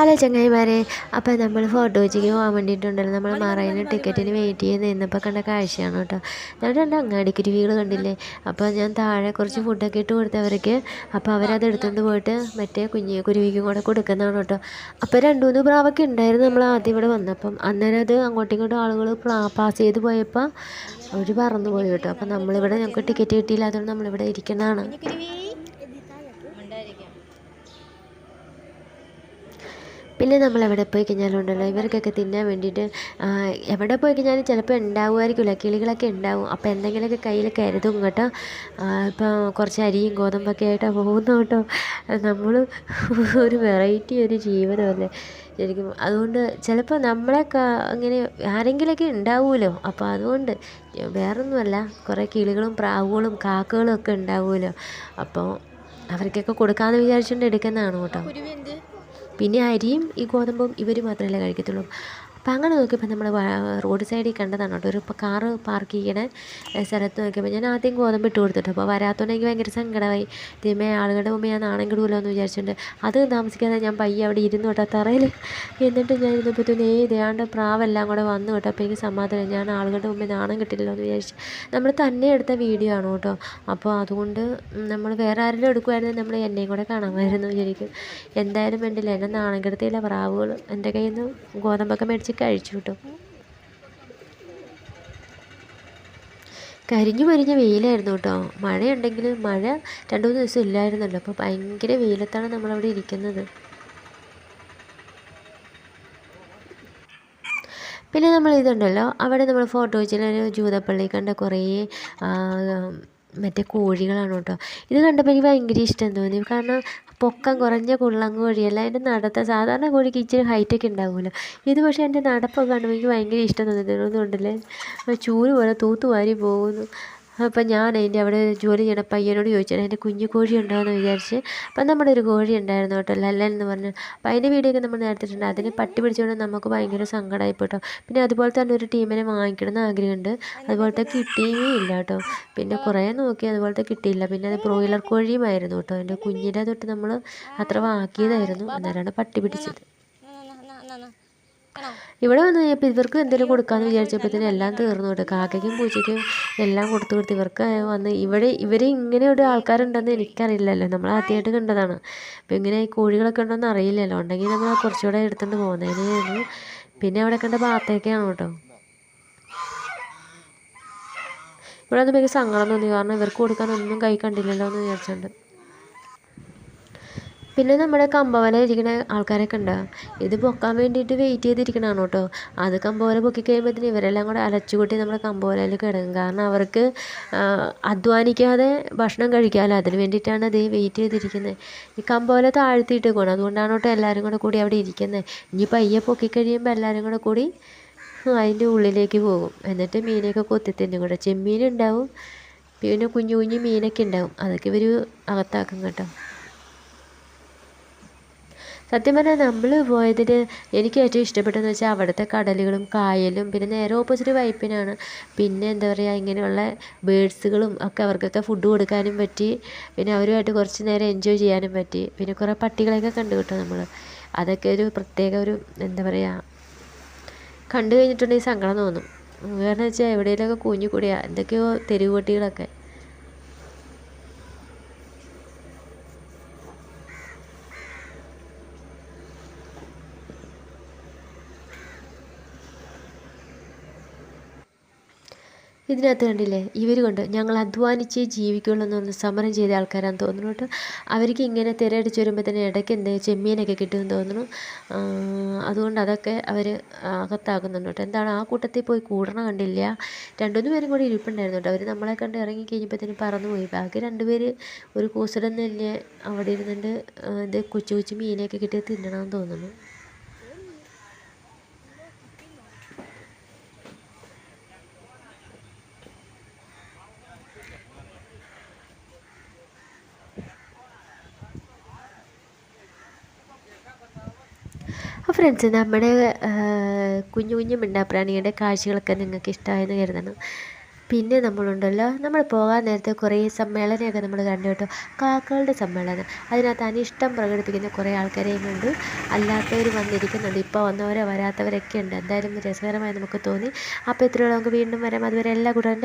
Hello ചങ്ങായിമാരെ അപ്പോൾ നമ്മൾ ഫോട്ടോച്ചിക്ക് പോകാൻ വേണ്ടിയിട്ടുണ്ടല്ലോ. നമ്മൾ മറൈന ടിക്കറ്റിന് വെയിറ്റ് ചെയ്ത് നിന്നപ്പോൾ കണ്ട കാഴ്ചയാണ് കേട്ടോ. ഞാൻ രണ്ട് വീട് കണ്ടില്ലേ? അപ്പോൾ ഞാൻ താഴെ കുറച്ച് ഫുഡൊക്കെ ഇട്ട് കൊടുത്തവർക്ക് അപ്പോൾ അവരത് എടുത്തുകൊണ്ട് പോയിട്ട് മറ്റേ കുഞ്ഞി കുരുവിക്കും കൂടെ കൊടുക്കുന്നതാണ് കേട്ടോ. അപ്പോൾ രണ്ട് മൂന്ന് പ്രാവൊക്കെ ഉണ്ടായിരുന്നു നമ്മൾ ആദ്യം ഇവിടെ വന്നപ്പം. അന്നേരം അത് അങ്ങോട്ടും ഇങ്ങോട്ടും ആളുകൾ പാസ് ചെയ്ത് പോയപ്പോൾ അവർ പറന്നു പോയി കേട്ടോ. അപ്പോൾ നമ്മളിവിടെ ഞങ്ങൾക്ക് ടിക്കറ്റ് കിട്ടിയില്ല. അതുകൊണ്ട് നമ്മളിവിടെ ഇരിക്കുന്നതാണ് പിന്നെ നമ്മൾ എവിടെ പോയി കഴിഞ്ഞാലും ഉണ്ടല്ലോ ഇവർക്കൊക്കെ തിന്നാൻ വേണ്ടിയിട്ട് എവിടെ പോയി കഴിഞ്ഞാലും ചിലപ്പോൾ ഉണ്ടാവുമായിരിക്കില്ല കിളികളൊക്കെ ഉണ്ടാവും. അപ്പോൾ എന്തെങ്കിലുമൊക്കെ കയ്യിൽ കരുതും കേട്ടോ. ഇപ്പോൾ കുറച്ച് അരിയും ഗോതമ്പൊക്കെ ആയിട്ടാണ് പോകുന്നത് കേട്ടോ. നമ്മൾ ഒരു വെറൈറ്റി ഒരു ജീവിതമല്ലേ. ശരിക്കും അതുകൊണ്ട് ചിലപ്പോൾ നമ്മളെ അങ്ങനെ ആരെങ്കിലുമൊക്കെ ഉണ്ടാവുമല്ലോ. അപ്പോൾ അതുകൊണ്ട് വേറൊന്നുമല്ല കുറേ കിളികളും പ്രാവുകളും കാക്കകളും ഒക്കെ ഉണ്ടാവുമല്ലോ. അപ്പോൾ അവർക്കൊക്കെ കൊടുക്കാമെന്ന് വിചാരിച്ചുകൊണ്ട് എടുക്കുന്നതാണ് കേട്ടോ. പിന്നെ അരിയും ഈ ഗോതമ്പും ഇവർ മാത്രമല്ലേ കഴിക്കത്തുള്ളൂ. അപ്പം അങ്ങനെ നോക്കിയപ്പോൾ നമ്മൾ റോഡ് സൈഡിൽ കണ്ടതാണ് കേട്ടോ. ഒരു കാറ് പാർക്ക് ചെയ്യണ സ്ഥലത്ത് നോക്കിയപ്പോൾ ഞാൻ ആദ്യം ഗോതമ്പ് ഇട്ട് കൊടുത്തിട്ട്. അപ്പോൾ വരാത്തതുകൊണ്ട് ഭയങ്കര സങ്കടമായി. ദൈവമേ ആളുകളുടെ മുമ്പ് ഞാൻ നാണം കിടൂലോ എന്ന് വിചാരിച്ചിട്ടുണ്ട്. അത് താമസിക്കാതെ ഞാൻ പയ്യെ അവിടെ ഇരുന്നു കേട്ടോ തറയിൽ. എന്നിട്ട് ഞാൻ ഇരുന്നപ്പോഴത്തേനും ഏ ഇതാണ്ട് പ്രാവെല്ലാം കൂടെ വന്നു കേട്ടോ. അപ്പോൾ എനിക്ക് സമാധാനം ഞാൻ ആളുകളുടെ മുമ്പിൽ നാണം കിട്ടില്ലല്ലോ എന്ന് വിചാരിച്ചു. നമ്മൾ തന്നെ എടുത്ത വീഡിയോ ആണ് കേട്ടോ. അപ്പോൾ അതുകൊണ്ട് നമ്മൾ വേറെ ആരെങ്കിലും എടുക്കുമായിരുന്നു നമ്മൾ എന്നെയും കൂടെ കാണാമായിരുന്നു ശരിക്കും എന്തായാലും വേണ്ടില്ല എന്നെ നാണം കിടത്തിയില്ല പ്രാവുകൾ. എന്റെ കയ്യിൽ നിന്ന് ഗോതമ്പൊക്കെ മേടിച്ച് കഴിച്ചു കേട്ടോ. കരിഞ്ഞു മരിഞ്ഞ വെയിലായിരുന്നു കേട്ടോ. മഴയുണ്ടെങ്കിൽ മഴ രണ്ടു മൂന്ന് ദിവസം ഇല്ലായിരുന്നല്ലോ. അപ്പോൾ ഭയങ്കര വെയിലത്താണ് നമ്മളവിടെ ഇരിക്കുന്നത്. പിന്നെ നമ്മൾ ഇതുണ്ടല്ലോ. അവിടെ നമ്മൾ ഫോട്ടോ വെച്ചിട്ട് ജൂതപ്പള്ളി കണ്ട കുറേ മറ്റേ കോഴികളാണ് കേട്ടോ. ഇത് കണ്ടപ്പോൾ എനിക്ക് ഭയങ്കര ഇഷ്ടം തോന്നി. കാരണം പൊക്കം കുറഞ്ഞ കുള്ളൻ കോഴിയല്ല അതിന്റെ നടത്ത സാധാരണ കോഴിക്ക് ഇച്ചിരി ഹൈറ്റൊക്കെ ഉണ്ടാവുമല്ലോ. ഇത് പക്ഷേ എന്റെ നടപ്പൊക്കെ കാണുമ്പോൾ എനിക്ക് ഭയങ്കര ഇഷ്ടം തോന്നുന്നുണ്ടല്ലേ ചൂൽ പോലെ തൂത്തുവാരി പോകുന്നു. അപ്പം ഞാൻ അതിന്റെ അവിടെ ജോലി ചെയ്യണ പയ്യനോട് ചോദിച്ചാൽ എന്റെ കുഞ്ഞു കോഴി ഉണ്ടോയെന്ന് വിചാരിച്ച്. അപ്പം നമ്മുടെ ഒരു കോഴി ഉണ്ടായിരുന്നു കേട്ടോ ലല്ലൻ എന്ന് പറഞ്ഞു. അപ്പം അതിന്റെ വീഡിയോ ഒക്കെ നമ്മൾ നേരത്തിട്ടുണ്ട് അതിന് പട്ടി പിടിച്ചുകൊണ്ട് നമുക്ക് ഭയങ്കര സങ്കടമായി പോട്ടോ പിന്നെ അതുപോലെ തന്നെ ഒരു ടീമിനെ വാങ്ങിക്കണം എന്ന് ആഗ്രഹമുണ്ട്. അതുപോലത്തെ കിട്ടിയേ ഇല്ല കേട്ടോ. പിന്നെ കുറേ നോക്കി അതുപോലത്തെ കിട്ടിയില്ല. പിന്നെ അത് ബ്രോയിലർ കോഴിയുമായിരുന്നു കേട്ടോ. എന്റെ കുഞ്ഞിന്റെ തൊട്ട് നമ്മൾ അത്ര വാക്കിയതായിരുന്നു അന്നേരമാണ് പട്ടി പിടിച്ചത്. ഇവിടെ വന്ന് കഴിഞ്ഞപ്പോൾ ഇവർക്ക് എന്തെങ്കിലും കൊടുക്കാമെന്ന് വിചാരിച്ചപ്പോഴത്തേനും എല്ലാം തീർന്നു കേട്ടോ. കാക്കയ്ക്കും പൂച്ചയ്ക്കും എല്ലാം കൊടുത്തു കൊടുത്ത് ഇവർക്ക് വന്ന് ഇവിടെ ഇവർ ഇങ്ങനെ ഒരു ആൾക്കാരുണ്ടെന്ന് എനിക്കറിയില്ലല്ലോ. നമ്മൾ ആദ്യമായിട്ട് കണ്ടതാണ്. അപ്പോൾ ഇങ്ങനെ ഈ കോഴികളൊക്കെ ഉണ്ടോയെന്ന് അറിയില്ലല്ലോ. ഉണ്ടെങ്കിൽ നമ്മൾ കുറച്ചുകൂടെ എടുത്തുകൊണ്ട് പോകുന്നതിനായിരുന്നു പിന്നെ അവിടെ കണ്ട ഭാഗത്തേക്കാണ് കേട്ടോ. ഇവിടെ അത് ഭയങ്കര സങ്കടം തോന്നി. കാരണം ഇവർക്ക് കൊടുക്കാൻ ഒന്നും കൈ കണ്ടില്ലല്ലോ എന്ന് വിചാരിച്ചുകൊണ്ട് പിന്നെ നമ്മുടെ കമ്പവല ഇരിക്കുന്ന ആൾക്കാരൊക്കെ ഉണ്ടാവും ഇത് പൊക്കാൻ വേണ്ടിയിട്ട് വെയിറ്റ് ചെയ്തിരിക്കണതാണ് കേട്ടോ അത് കമ്പോല പൊക്കി കഴിയുമ്പോഴത്തേന് ഇവരെല്ലാം കൂടെ അലച്ചുകൂട്ടി നമ്മുടെ കമ്പോലയിൽ കിടക്കും. കാരണം അവർക്ക് അധ്വാനിക്കാതെ ഭക്ഷണം കഴിക്കാമല്ലോ അതിന് വേണ്ടിയിട്ടാണ് അത് വെയിറ്റ് ചെയ്തിരിക്കുന്നത് ഈ കമ്പോല താഴ്ത്തിയിട്ട് പോകണം അതുകൊണ്ടാണ് കേട്ടോ എല്ലാവരും കൂടെ കൂടി അവിടെ ഇരിക്കുന്നത് ഇനി പയ്യെ പൊക്കി കഴിയുമ്പോൾ എല്ലാവരും കൂടെ കൂടി അതിന്റെ ഉള്ളിലേക്ക് പോകും. എന്നിട്ട് മീനൊക്കെ കൊത്തി തിന്നും കൂടെ ചെമ്മീനുണ്ടാവും പിന്നെ കുഞ്ഞു കുഞ്ഞു മീനൊക്കെ ഉണ്ടാവും. അതൊക്കെ ഇവർ അകത്താക്കും കേട്ടോ. സത്യം പറഞ്ഞാൽ നമ്മൾ പോയതിൽ എനിക്ക് ഏറ്റവും ഇഷ്ടപ്പെട്ടതെന്ന് വെച്ചാൽ അവിടുത്തെ കടലുകളും കായലും പിന്നെ നേരെ ഓപ്പോസിറ്റ് വൈപ്പിനാണ്. പിന്നെ എന്താ പറയുക ഇങ്ങനെയുള്ള ബേഡ്സുകളും ഒക്കെ അവർക്കൊക്കെ ഫുഡ് കൊടുക്കാനും പറ്റി. പിന്നെ അവരുമായിട്ട് കുറച്ച് നേരം എൻജോയ് ചെയ്യാനും പറ്റി. പിന്നെ കുറേ പട്ടികളെയൊക്കെ കണ്ടു കേട്ടോ നമ്മൾ അതൊക്കെ ഒരു പ്രത്യേക ഒരു എന്താ പറയുക കണ്ടു കഴിഞ്ഞിട്ടുണ്ടെങ്കിൽ സങ്കടം തോന്നും. കാരണം വെച്ചാൽ എവിടെയെങ്കിലുമൊക്കെ കൂഞ്ഞു കൂടിയാൽ എന്തൊക്കെയോ തെരുവ് പട്ടികളൊക്കെ. ഇതിനകത്ത് കണ്ടില്ലേ? ഇവർ കൊണ്ട്. ഞങ്ങൾ അധ്വാനിച്ചേ ജീവിക്കുള്ളൂ എന്ന് പറഞ്ഞ് സമരം ചെയ്ത ആൾക്കാരാന്ന് തോന്നുന്നു കേട്ടോ. അവർക്ക് ഇങ്ങനെ തിരയടിച്ച് വരുമ്പോൾ തന്നെ ഇടയ്ക്ക് എന്ത് ചെമ്മീനൊക്കെ കിട്ടുമെന്ന് തോന്നുന്നു. അതുകൊണ്ട് അതൊക്കെ അവർ അകത്താക്കുന്നുണ്ട് കേട്ടോ. എന്താണ്? ആ കൂട്ടത്തിൽ പോയി കൂടണം കണ്ടില്ല. രണ്ടുമൂന്ന് പേരും കൂടി ഇരിപ്പുണ്ടായിരുന്നു കേട്ടോ. അവർ നമ്മളെ കണ്ട് ഇറങ്ങി കഴിഞ്ഞപ്പോഴത്തേനും പറന്നുപോയി. ബാക്കി രണ്ടുപേര് ഒരു കൂസടം തന്നെ അവിടെ ഇരുന്നിട്ട് ആ, ഇത് കൊച്ചു കൊച്ചു മീനൊക്കെ കിട്ടി തിന്നണമെന്ന് തോന്നുന്നു. ഫ്രണ്ട്സ് നമ്മുടെ കുഞ്ഞു കുഞ്ഞു മിണ്ടാപ്രാണിയുടെ കാഴ്ചകളൊക്കെ നിങ്ങൾക്ക് ഇഷ്ടമായെന്ന് കരുതണം. പിന്നെ നമ്മളുണ്ടല്ലോ നമ്മൾ പോകാൻ നേരത്തെ കുറേ സമ്മേളനമൊക്കെ നമ്മൾ കണ്ടു കേട്ടോ. കാക്കകളുടെ സമ്മേളനം. അതിനകത്ത് അനിഷ്ടം പ്രകടിപ്പിക്കുന്ന കുറേ ആൾക്കാരെയും കണ്ടു. അല്ലാത്തവർ വന്നിരിക്കുന്നുണ്ട്. ഇപ്പോൾ വന്നവരോ വരാത്തവരൊക്കെ ഉണ്ട്. എന്തായാലും രസകരമായി നമുക്ക് തോന്നി. അപ്പോൾ ഇത്രയുള്ള നമുക്ക് വീണ്ടും വരാം. അതുവരെ എല്ലാ കൂട്ടുകാരും